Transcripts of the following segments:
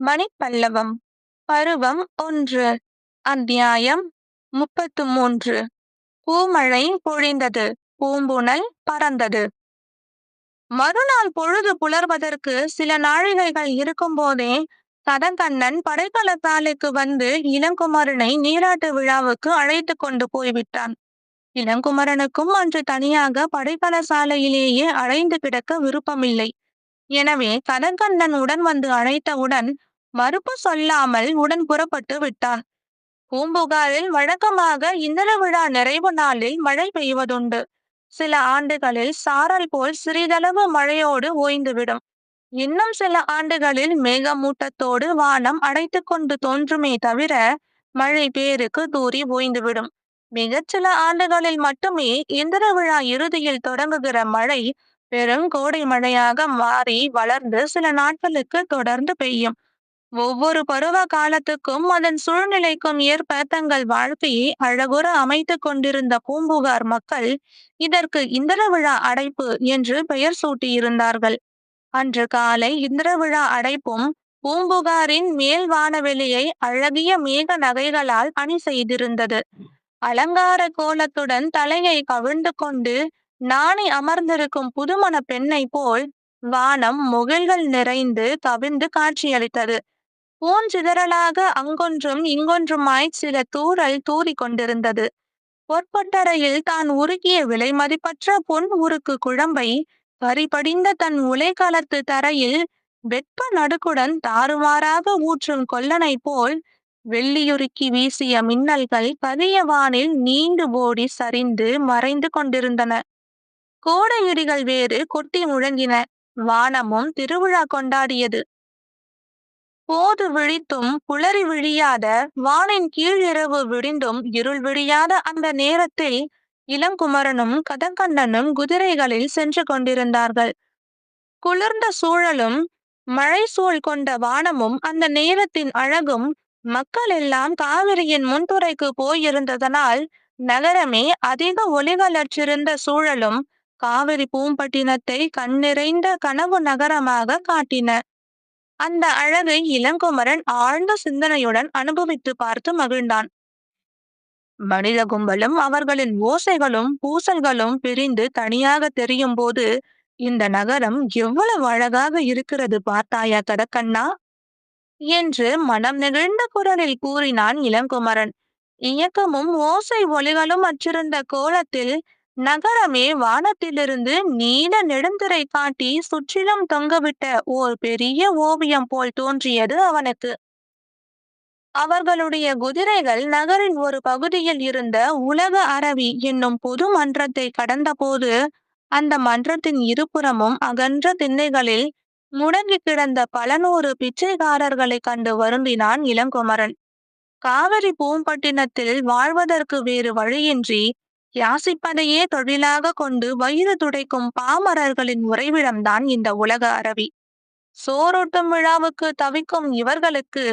மணிப்பல்லவம் பருவம் ஒன்று அத்தியாயம் முப்பத்து மூன்று பூமழை பொழிந்தது பூம்புணல் பறந்தது. மறுநாள் பொழுது புலர்வதற்கு சில நாழிகைகள் இருக்கும்போதே கதங்கண்ணன் படைக்கலசாலைக்கு வந்து இளங்குமரனை நீராட்டு விழாவுக்கு அழைத்து கொண்டு போய்விட்டான். இளங்குமரனுக்கும் அன்று தனியாக படைக்கலசாலையிலேயே அழைந்து கிடக்க விருப்பமில்லை. எனவே கனகண்ணன் உடன் வந்து அழைத்தவுடன் மறுப்பு சொல்லாமல் உடன் புறப்பட்டு விட்டான் பூம்புகாரில் வழக்கமாக இந்திர விழா நிறைவு நாளில் மழை பெய்வதுண்டு. சில ஆண்டுகளில் சாரல் போல் சிறிதளவு மழையோடு ஓய்ந்துவிடும். இன்னும் சில ஆண்டுகளில் மேகமூட்டத்தோடு வானம் அடைத்து கொண்டு தோன்றுமே தவிர மழை பேருக்கு தூரி ஓய்ந்துவிடும். மிகச் சில ஆண்டுகளில் மட்டுமே இந்திர விழா இறுதியில் தொடங்குகிற மழை பெரும் கோடை மழையாக மாறி வளர்ந்து சில நாட்களுக்கு தொடர்ந்து பெய்யும். ஒவ்வொரு பருவ காலத்துக்கும் அதன் சூழ்நிலைக்கும் ஏற்ப தங்கள் வாழ்க்கையை அழகுற அமைத்து கொண்டிருந்த பூம்புகார் மக்கள் இதற்கு இந்திர விழா அடைப்பு என்று பெயர் சூட்டியிருந்தார்கள். அன்று காலை இந்திர விழா அடைப்பும் பூம்புகாரின் மேல் வானவெளியை அழகிய மேக நகைகளால் அணி செய்திருந்தது. அலங்கார கோலத்துடன் தலையை கவிழ்ந்து கொண்டு நாணி அமர்ந்திருக்கும் புதுமண பெண்ணை போல் வானம் முகில்கள் நிறைந்து கவிழ்ந்து காட்சியளித்தது. பூஞ்சிதறலாக அங்கொன்றும் இங்கொன்றுமாய் சில தூறல் தூறி கொண்டிருந்தது பொற்பட்டறையில் தான் உருகிய விலை மதிப்பற்ற பொன் உருக்கு குழம்பை கரிபடிந்த தன் உலைக்களத்து தரையில் வெப்ப நடுக்குடன் தாறுமாறாக ஊற்றும் கொல்லனை போல் வெள்ளியுருக்கி வீசிய மின்னல்கள் கரிய வானில் நீண்டு ஓடி சரிந்து மறைந்து கொண்டிருந்தன. கோடை இடிகள் வேறு கொட்டி முழங்கின வானமும் திருவிழா கொண்டாடியது. போது விழித்தும் புலரி விழியாத வானின் கீழ் இரவு விடிந்தும் இருள் விழியாத அந்த நேரத்தில் இளங்குமரனும் கதங்கண்ணனும் குதிரைகளில் சென்று கொண்டிருந்தார்கள். குளிர்ந்த சூழலும் மழை சூழ் கொண்ட வானமும் அந்த நேரத்தின் அழகும் மக்கள் எல்லாம் காவிரியின் முன்துறைக்கு போயிருந்ததனால் நகரமே அதிக ஒளிகளற்றிருந்த சூழலும் காவிரி பூம்பட்டினத்தை கண்ணிறைந்த கனவு நகரமாக காட்டின. அந்த அழகை இளங்குமரன் ஆழ்ந்த சிந்தனையுடன் அனுபவித்து பார்த்து மகிழ்ந்தான். மனித கும்பலும் அவர்களின் ஓசைகளும் பூசல்களும் பிரிந்து தனியாக தெரியும் போது இந்த நகரம் எவ்வளவு அழகாக இருக்கிறது பார்த்தாயா கடக்கண்ணா என்று மனம் நெகிழ்ந்த குரலில் கூறினான் இளங்குமரன். இயக்கமும் ஓசை ஒலிகளும் அச்சிருந்த கோலத்தில் நகரமே வானத்திலிருந்து நீல நெடுந்திரை காட்டி சுற்றிலும் தொங்கவிட்ட ஓர் பெரிய ஓவியம் போல் தோன்றியது அவனுக்கு. அவர்களுடைய குதிரைகள் நகரின் ஒரு பகுதியில் இருந்த உலக அரவி என்னும் பொது மன்றத்தை கடந்தபோது அந்த மன்றத்தின் இருபுறமும் அகன்ற திண்ணைகளில் முடங்கி கிடந்த பல நூறு பிச்சைக்காரர்களை கண்டு வருந்தினான் இளங்குமரன். காவிரி பூம்பட்டினத்தில் வாழ்வதற்கு வேறு வழியின்றி யாசிப்பதையே தொழிலாக கொண்டு வயிறு துடைக்கும் பாமரர்களின் உறைவிடம்தான் இந்த உலக அரவி சோறொட்டும் விழாவுக்கு தவிக்கும் இவர்களுக்கு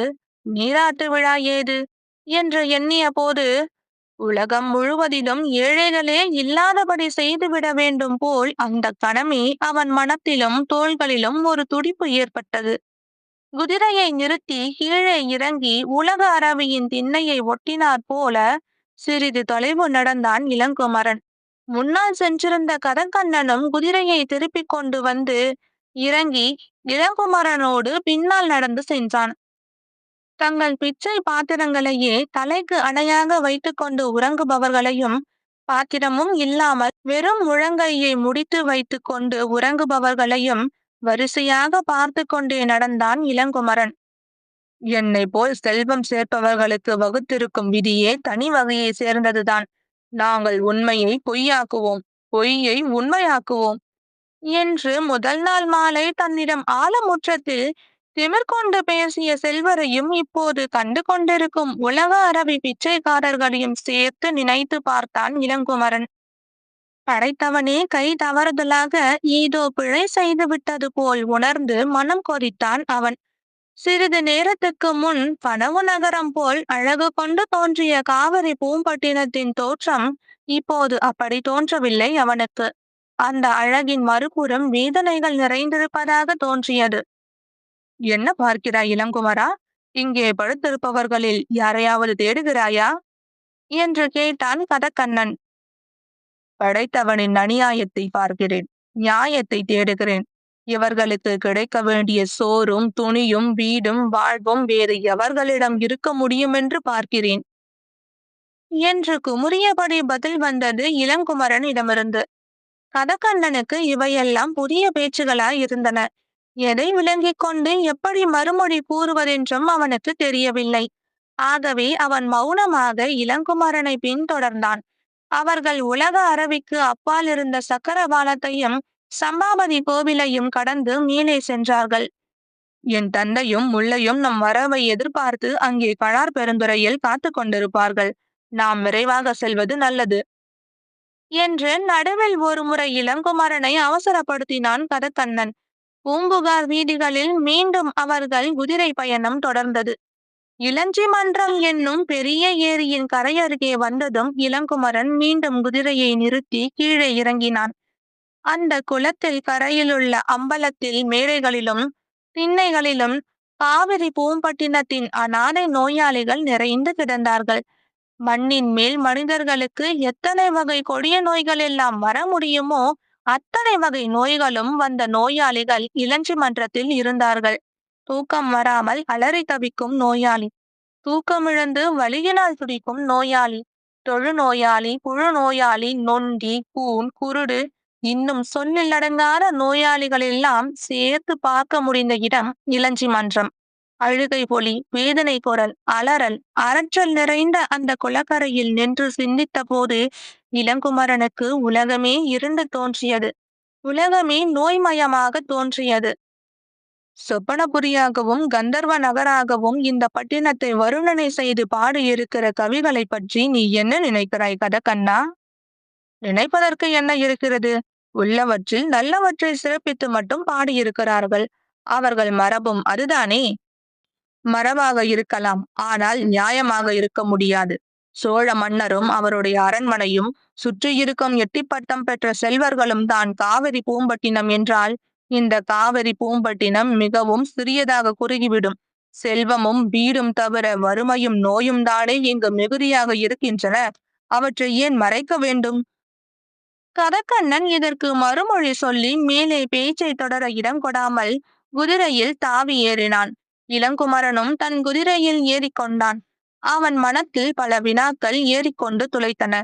நீராட்டு விழா ஏது? என்று எண்ணிய போது உலகம் முழுவதிலும் ஏழைகளே இல்லாதபடி செய்துவிட வேண்டும் போல் அந்த கணமே அவன் மனத்திலும் தோள்களிலும் ஒரு துடிப்பு ஏற்பட்டது. குதிரையை நிறுத்தி கீழே இறங்கி உலக அரவியின் திண்ணையை ஒட்டினாற் போல சிறிது தொலைவு நடந்தான் இளங்குமரன். முன்னால் சென்றிருந்த கதங்கண்ணனும் குதிரையை திருப்பிக் கொண்டு வந்து இறங்கி இளங்குமரனோடு பின்னால் நடந்து சென்றான். தங்கள் பிச்சை பாத்திரங்களையே தலைக்கு அணையாக வைத்துக்கொண்டு உறங்குபவர்களையும் பாத்திரமும் இல்லாமல் வெறும் முழங்கையை முடித்து வைத்துக்கொண்டு உறங்குபவர்களையும் வரிசையாக பார்த்து கொண்டே நடந்தான் இளங்குமரன். என்னை போல் செல்வம் சேர்ப்பவர்களுக்கு வகுத்திருக்கும் விதியே தனி வகையை சேர்ந்ததுதான். நாங்கள் உண்மையை பொய்யாக்குவோம். பொய்யை உண்மையாக்குவோம். என்று முதல் நாள் மாலை தன்னிடம் ஆலமுற்றத்தில் திமிர் கொண்டு பேசிய செல்வரையும் இப்போது கண்டு கொண்டிருக்கும் உலக அரபி பிச்சைக்காரர்களையும் சேர்த்து நினைத்து பார்த்தான் இளங்குமரன். படைத்தவனே கை தவறுதலாக ஏதோ பிழை செய்து விட்டது போல் உணர்ந்து மனம் கொதித்தான் அவன். சிறிது நேரத்துக்கு முன் கனவு நகரம் போல் அழகு கொண்டு தோன்றிய காவிரி பூம்பட்டினத்தின் தோற்றம் இப்போது அப்படி தோன்றவில்லை அவனுக்கு. அந்த அழகின் மறுபுறம் வேதனைகள் நிறைந்திருப்பதாக தோன்றியது. என்ன பார்க்கிறாய் இளங்குமரா? இங்கே படுத்திருப்பவர்களில் யாரையாவது தேடுகிறாயா என்று கேட்டான் கதக்கண்ணன். படைத்தவனின் அநியாயத்தை பார்க்கிறேன். நியாயத்தை தேடுகிறேன். இவர்களுக்கு கிடைக்க வேண்டிய சோறும் துணியும் வீடும் வாழ்வும் வேறு எவர்களிடம் இருக்க முடியும் என்று பார்க்கிறேன். என்று குமுறியபடி பதில் வந்தது இளங்குமரனிடமிருந்து. கதக்கண்ணனுக்கு இவையெல்லாம் புதிய பேச்சுகளாய் இருந்தன. எதை விளங்கிக் கொண்டு எப்படி மறுமொழி கூறுவதென்றும் அவனுக்கு தெரியவில்லை. ஆகவே அவன் மௌனமாக இளங்குமரனை பின்தொடர்ந்தான். அவர்கள் உலக அரவிக்கு அப்பால் இருந்த சக்கரவாளத்தையும் சம்பாபதி கோவிலையும் கடந்து மேலே சென்றார்கள். என் தந்தையும் முள்ளையும் நம் வரவை எதிர்பார்த்து அங்கே கழார் பெருந்துறையில் காத்து கொண்டிருப்பார்கள். நாம் விரைவாக செல்வது நல்லது. என்று நடுவில் ஒரு முறை இளங்குமரனை அவசரப்படுத்தினான் கதக்கண்ணன் பூம்புகார் வீதிகளில் மீண்டும் அவர்கள் குதிரை பயணம் தொடர்ந்தது. இளஞ்சி மன்றம் என்னும் பெரிய ஏரியின் கரையருகே வந்ததும் இளங்குமரன் மீண்டும் குதிரையை நிறுத்தி கீழே இறங்கினான். அந்த குளத்தில் கரையிலுள்ள அம்பலத்தில் மேடைகளிலும் திண்ணைகளிலும் காவிரி பூம்பட்டினத்தின் அநாதை நோயாளிகள் நிறைந்து கிடந்தார்கள். மண்ணின் மேல் மனிதர்களுக்கு எத்தனை வகை கொடிய நோய்கள் எல்லாம் வர முடியுமோ அத்தனை வகை நோய்களும் வந்த நோயாளிகள் இளஞ்சி மன்றத்தில் இருந்தார்கள். தூக்கம் வராமல் அலறி தவிக்கும் நோயாளி தூக்கமிழந்து வலியினால் துடிக்கும் நோயாளி தொழு நோயாளி புழு நோயாளி நொண்டி கூன் குருடு இன்னும் சொல்லிலடங்காத நோயாளிகள் எல்லாம் சேர்த்து பார்க்க முடிந்த இடம் இளஞ்சி மன்றம். அழுகை பொலி வேதனை குரல் அலறல் அரற்றல் நிறைந்த அந்த குளக்கரையில் நின்று சிந்தித்த போது இளங்குமரனுக்கு உலகமே இருண்டு தோன்றியது. உலகமே நோய்மயமாக தோன்றியது. சொப்பனபுரியாகவும் கந்தர்வ நகராகவும் இந்த பட்டினத்தை வருணனை செய்து பாடியிருக்கிற கவிகளை பற்றி நீ என்ன நினைக்கிறாய் கதக்கண்ணா நினைப்பதற்கு என்ன இருக்கிறது? உள்ளவற்றில் நல்லவற்றை சிறப்பித்து மட்டும் பாடியிருக்கிறார்கள். அவர்கள் மரபும் அதுதானே? மரபாக இருக்கலாம் ஆனால் நியாயமாக இருக்க முடியாது. சோழ மன்னரும் அவருடைய அரண்மனையும் சுற்றியிருக்கும் எட்டிப்பட்டம் பெற்ற செல்வர்களும் தான் காவிரி பூம்பட்டினம் என்றால் இந்த காவிரி பூம்பட்டினம் மிகவும் சிறியதாக குறுகிவிடும். செல்வமும் வீடும் தவிர வறுமையும் நோயும் தானே இங்கு மிகுதியாக இருக்கின்றன. அவற்றை ஏன் மறைக்க வேண்டும்? கதக்கண்ணன் இதற்கு மறுமொழி சொல்லி மேலே பேச்சை தொடர இடம் கொடாமல் குதிரையில் தாவி ஏறினான். இளங்குமரனும் தன் குதிரையில் ஏறிக்கொண்டான் அவன் மனத்தில் பல வினாக்கள் ஏறிக்கொண்டு துளைத்தன.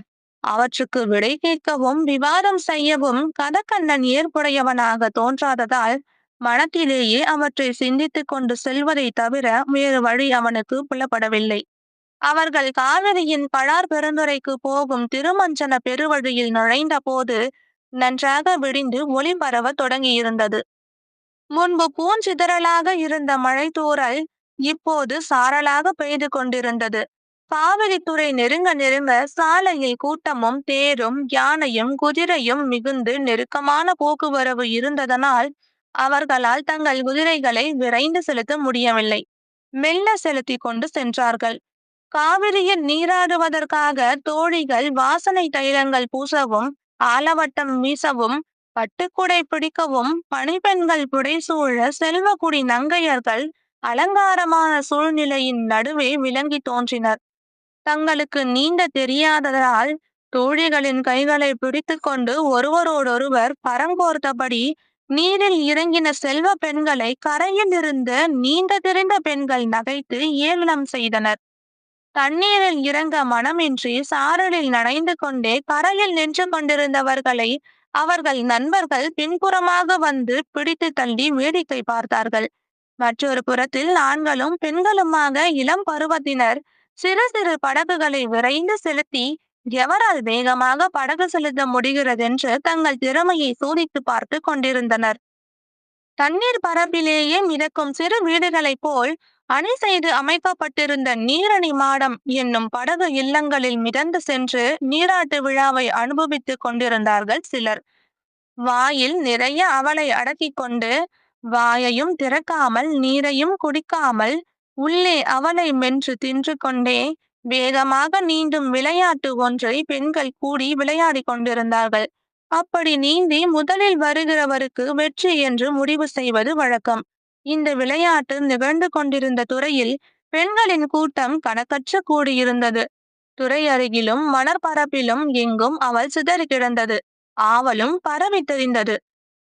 அவற்றுக்கு விடை கேட்கவும் விவாதம் செய்யவும் கதக்கண்ணன் ஏற்புடையவனாக தோன்றாததால் மனத்திலேயே அவற்றை சிந்தித்துக் கொண்டு செல்வதை தவிர வேறு வழி அவனுக்கு புலப்படவில்லை. அவர்கள் காவிரியின் பழார் பெருந்துரைக்கு போகும் திருமஞ்சன பெருவழியில் நுழைந்த போது நன்றாக விடிந்து ஒளி பரவ தொடங்கியிருந்தது. முன்பு பூஞ்சிதறலாக இருந்த மழைத்தூறல் இப்போது சாரலாக பெய்து கொண்டிருந்தது. காவிரித்துறை நெருங்க நெருங்க சாலையில் கூட்டமும் தேரும் யானையும் குதிரையும் மிகுந்து நெருக்கமான போக்குவரவு இருந்ததனால் அவர்களால் தங்கள் குதிரைகளை விரைந்து செலுத்த முடியவில்லை. மெல்ல செலுத்தி கொண்டு சென்றார்கள். காவிரியில் நீராடுவதற்காக தோழிகள் வாசனை தைலங்கள் பூசவும் ஆலவட்டம் வீசவும் பட்டுக்குடை பிடிக்கவும் பணிப்பெண்கள் புடைசூழ செல்வக்குடி நங்கையர்கள் அலங்காரமான சூழ்நிலையின் நடுவே விளங்கி தோன்றினர். தங்களுக்கு நீந்த தெரியாததால் தோழிகளின் கைகளை பிடித்துக்கொண்டு ஒருவரோடொருவர் பரங்கோர்த்தபடி நீரில் இறங்கின செல்வ பெண்களை கரையில் இருந்து நீண்ட தெரிந்த பெண்கள் நகைத்து ஏளனம் செய்தனர். தண்ணீரில் இறங்க மனமின்றி சாரலில் நனைந்து கொண்டே கரையில் நின்று கொண்டிருந்தவர்களை அவர்கள் நண்பர்கள் பின்புறமாக வந்து பிடித்து தள்ளி வேடிக்கை பார்த்தார்கள். மற்றொரு புறத்தில் ஆண்களும் பெண்களுமாக இளம் பருவத்தினர் சிறு சிறு படகுகளை விரைந்து செலுத்தி எவரால் வேகமாக படகு செலுத்த முடிகிறதென்று தங்கள் திறமையை சோதித்து பார்த்து கொண்டிருந்தனர். தண்ணீர் பரப்பிலேயே மிதக்கும் சிறு வீடுகளைப் போல் அணை செய்து அமைக்கப்பட்டிருந்த நீரணி மாடம் என்னும் படகு இல்லங்களில் மிதந்து சென்று நீராட்டு விழாவை அனுபவித்துக் கொண்டிருந்தார்கள் சிலர். வாயில் நிறைய அவளை அடக்கிக் கொண்டு வாயையும் திறக்காமல் நீரையும் குடிக்காமல் உள்ளே அவளை மென்று தின்று கொண்டே வேகமாக நீண்டும் விளையாட்டு ஒன்றை பெண்கள் கூடி விளையாடிக் கொண்டிருந்தார்கள். அப்படி நீந்தி முதலில் வருகிறவருக்கு வெற்றி என்று முடிவு செய்வது வழக்கம். இந்த விளையாட்டு நிகழ்ந்து கொண்டிருந்த துறையில் பெண்களின் கூட்டம் கணக்கற்று கூடியிருந்தது. துறை அருகிலும் மணற்பரப்பிலும் எங்கும் அவள் சிதறி கிடந்தது. ஆவலும் பரவி தெரிந்தது.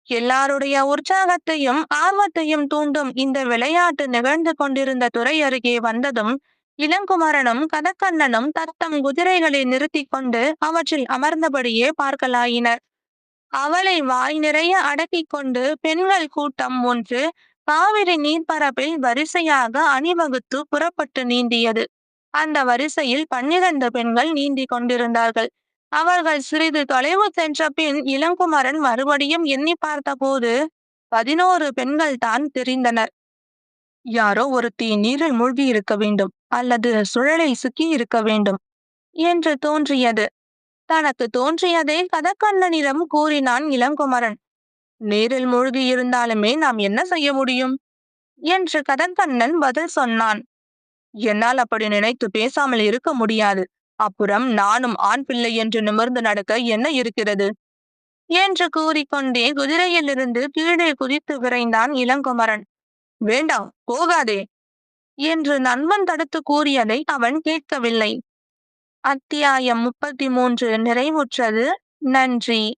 எல்லாருடைய உற்சாகத்தையும் ஆர்வத்தையும் தூண்டும் இந்த விளையாட்டு நிகழ்ந்து கொண்டிருந்த துறை அருகே வந்ததும் இளங்குமரனும் கதக்கண்ணனும் தத்தம் குதிரைகளை நிறுத்தி கொண்டு அவற்றில் அமர்ந்தபடியே பார்க்கலாயினர். அவளை வாய் நிறைய அடக்கிக் கொண்டு பெண்கள் கூட்டம் ஒன்று காவிரி நீர்ப்பரப்பில் வரிசையாக அணிவகுத்து புறப்பட்டு நீந்தியது. அந்த வரிசையில் பன்னிரண்டு பெண்கள் நீந்தி கொண்டிருந்தார்கள். அவர்கள் சிறிது தொலைவு சென்ற பின் இளங்குமரன் மறுபடியும் எண்ணி பார்த்தபோது பதினோரு பெண்கள் தான் தெரிந்தனர். யாரோ ஒருத்தி நீரில் மூழ்கி இருக்க வேண்டும் அல்லது சுழலில் சிக்கி இருக்க வேண்டும் என்று தோன்றியது. தனக்கு தோன்றியதை கதக்கண்ணனிடம் கூறினான் இளங்குமரன். நீரில் மூழ்கி இருந்தாலுமே நாம் என்ன செய்ய முடியும்? என்று கதக்கண்ணன் பதில் சொன்னான். என்னால் அப்படி நினைத்து பேசாமல் இருக்க முடியாது. அப்புறம் நானும் ஆண் பிள்ளை என்று நிமிர்ந்து நடக்க என்ன இருக்கிறது? என்று கூறிக்கொண்டே குதிரையிலிருந்து கீழே குதித்து விரைந்தான் இளங்குமரன். வேண்டாம் போகாதே. என்று நண்பன் தடுத்து கூறியதை அவன் கேட்கவில்லை. அத்தியாயம் முப்பத்தி மூன்று நிறைவுற்றது. நன்றி.